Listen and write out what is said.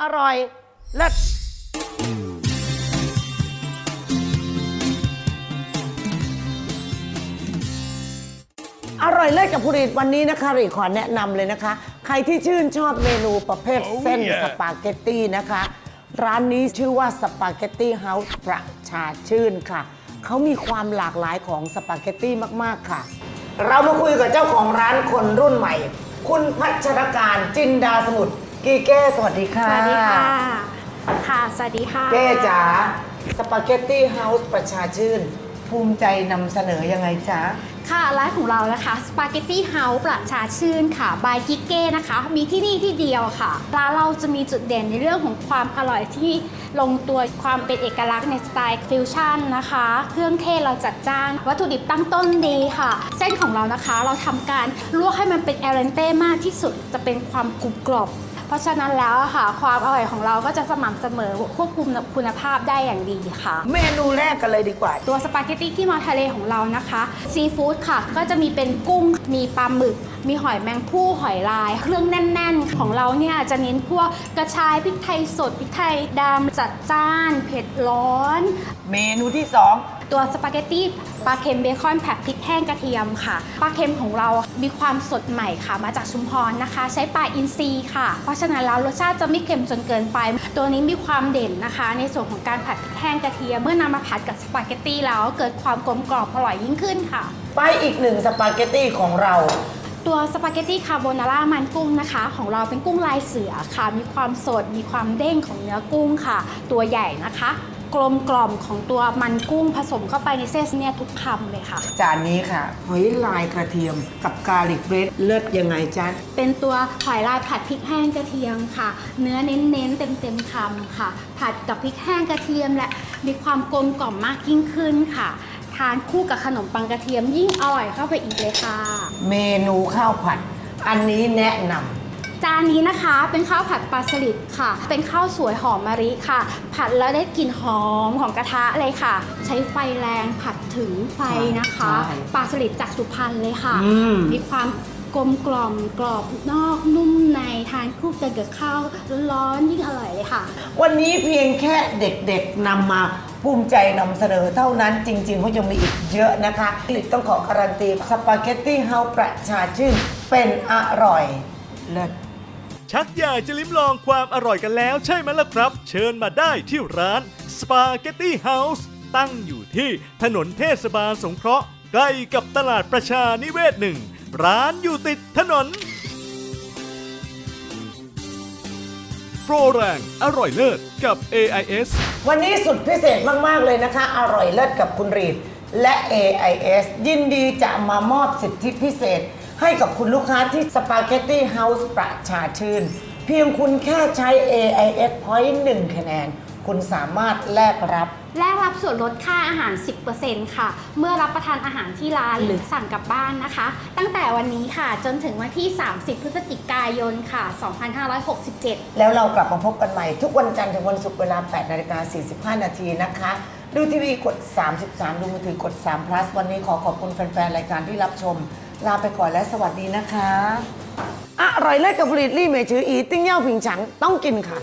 อร่อยเลิศอร่อยเลิศกับผู้ริตวันนี้นะคะรีขอแนะนำเลยนะคะ ใครที่ชื่นชอบเมนูประเภทเส้น yeah สปาเกตตี้นะคะ ร้านนี้ชื่อว่าสปาเกตตี้เฮาส์ประชาชื่นค่ะ เขามีความหลากหลายของสปาเกตตี้มาก ๆ ค่ะ เรามาคุยกับเจ้าของร้านคนรุ่นใหม่ คุณพัชรการจินดาสมุทร กีเก้สวัสดีค่ะ สวัสดีค่ะ ค่ะ สวัสดีค่ะเก้จ๋าสปาเกตตี้เฮาส์ประชาชื่น ภูมิใจนำเสนอยังไงจ๊ะ ค่ะร้านของเรานะคะสปาเกตตี้เฮาส์ประชาชื่นค่ะบายกิเก้นะคะ มีที่นี่ที่เดียวค่ะร้านเราจะมีจุดเด่นในเรื่องของความอร่อยที่ลงตัวความเป็นเอกลักษณ์ในสไตล์ฟิวชั่นนะคะ เครื่องเทศเราจัดจ้าน วัตถุดิบตั้งต้นดีค่ะ เส้นของเรานะคะเราทำการลวกให้มันเป็นเอเรนเต้มากที่สุดจะเป็นความกรุบกรอบเพ ราะฉะนั้นแล้วอะค่ะ ความอร่อยของเราก็จะสม่ำเสมอควบคุมคุณภาพได้อย่างดีค่ะ เมนูแรกกันเลยดีกว่า ตัวสปาเกตตี้ที่มาทะเลของเรานะคะซีฟู้ดค่ะ ก็จะมีเป็นกุ้งมีปลาหมึก มีหอยแมงผู้หอยลาย เครื่องแน่น ๆ ของเราเนี่ยจะเน้นพวกกระชายพริกไทยสดพริกไทยดำจัดจ้าน เผ็ดร้อน เมนูที่สอง ตัวสปาเกตตี้ปลาเค็มเบคอนผัดพริกแห้งกระเทียมค่ะปลาเค็มของเรามีความสดใหม่ค่ะ มาจากชุมพรนะคะ ใช้ปลาอินทรีค่ะ เพราะฉะนั้นแล้วรสชาติจะไม่เค็มจนเกินไป ตัวนี้มีความเด่นนะคะ ในส่วนของการผัดพริกแห้งกระเทียมเมื่อนำมาผัดกับสปาเกตตี้แล้วเกิดความกลมกล่อมอร่อยยิ่งขึ้นค่ะ ไปอีกหนึ่งสปาเกตตี้ของเราตัวสปาเกตตี้คาโบนาร่ามันกุ้งนะคะ ของเราเป็นกุ้งลายเสือค่ะ มีความสดมีความเด้งของเนื้อกุ้งค่ะ ตัวใหญ่นะคะ กลมกล่อมของตัวมันกุ้งผสมเข้าไปในเส้นเนี่ยทุกคำเลยค่ะ จานนี้ค่ะหอยลายกระเทียมกับกาลิกเบรดเลิศยังไงจ๊ะเป็นตัวหอยลายผัดพริกแห้งกระเทียมค่ะ เนื้อเน้นๆเต็มๆคำค่ะ ผัดกับพริกแห้งกระเทียมและมีความกลมกล่อมมากยิ่งขึ้นค่ะ ทานคู่กับขนมปังกระเทียมยิ่งอร่อยเข้าไปอีกเลยค่ะ เมนูข้าวผัด อันนี้แนะน จานนี้นะคะเป็นข้าวผัดปลาสลิดค่ะ เป็นข้าวสวยหอมมะลิค่ะ ผัดแล้วได้กลิ่นหอมของกระทะเลยค่ะ ใช้ไฟแรงผัดถึงไฟนะคะใช่ปลาสลิดจากสุพรรณเลยค่ะ อืม มีความกลมกล่อมกรอบนอกนุ่มในทานคู่กันกับข้าวร้อนๆยิ่งอร่อยเลยค่ะำวันนี้เพียงแค่เด็กๆนำมาภูมิใจนำเสนอเท่านั้นจริงๆเขายังมีอีกเยอะนะคะผลิตต้องขอการันตีสปาเกตตี้เฮาส์ประชาชื่นเป็นอร่อย เลิศ ชักอยากจะลิ้มลองความอร่อยกันแล้วใช่ไหมล่ะครับ เชิญมาได้ที่ร้าน Spaghetti House ตั้งอยู่ที่ถนนเทศบาลสงเคราะห์ใกล้กับตลาดประชานิเวศหนึ่ง ร้านอยู่ติดถนน โปรแรงอร่อยเลิศกับ AIS วันนี้สุดพิเศษมาก ๆ เลยนะคะ อร่อยเลิศกับคุณรีดและ AIS ยินดีจะมามอบสิทธิพิเศษ ให้กับคุณลูกค้าที่สปาเกตตี้เฮาส์ประชาชื่น เพียงคุณแค่ใช้ AIS Point 1คะแนน คุณสามารถแลกรับ แลกรับส่วนลดค่าอาหาร 10%ค่ะ เมื่อรับประทานอาหารที่ร้านหรือสั่งกลับบ้านนะคะ ตั้งแต่วันนี้ค่ะจนถึงวันที่ 30 พฤศจิกายนค่ะ 2567 แล้วเรากลับมาพบกันใหม่ ทุกวันจันทร์ถึงวันศุกร์เวลา8นาฬิกา45 นาทีนะคะ ดูทีวีกด 33 ดูมือถือกด3 plus วันนี้ขอขอบคุณแฟนๆ รายการที่รับชม ลาไปก่อนและสวัสดีนะคะ อร่อยเลิศกับผลิตลี่เมชืออีติ้งเย่าผิงฉังต้องกินค่ะ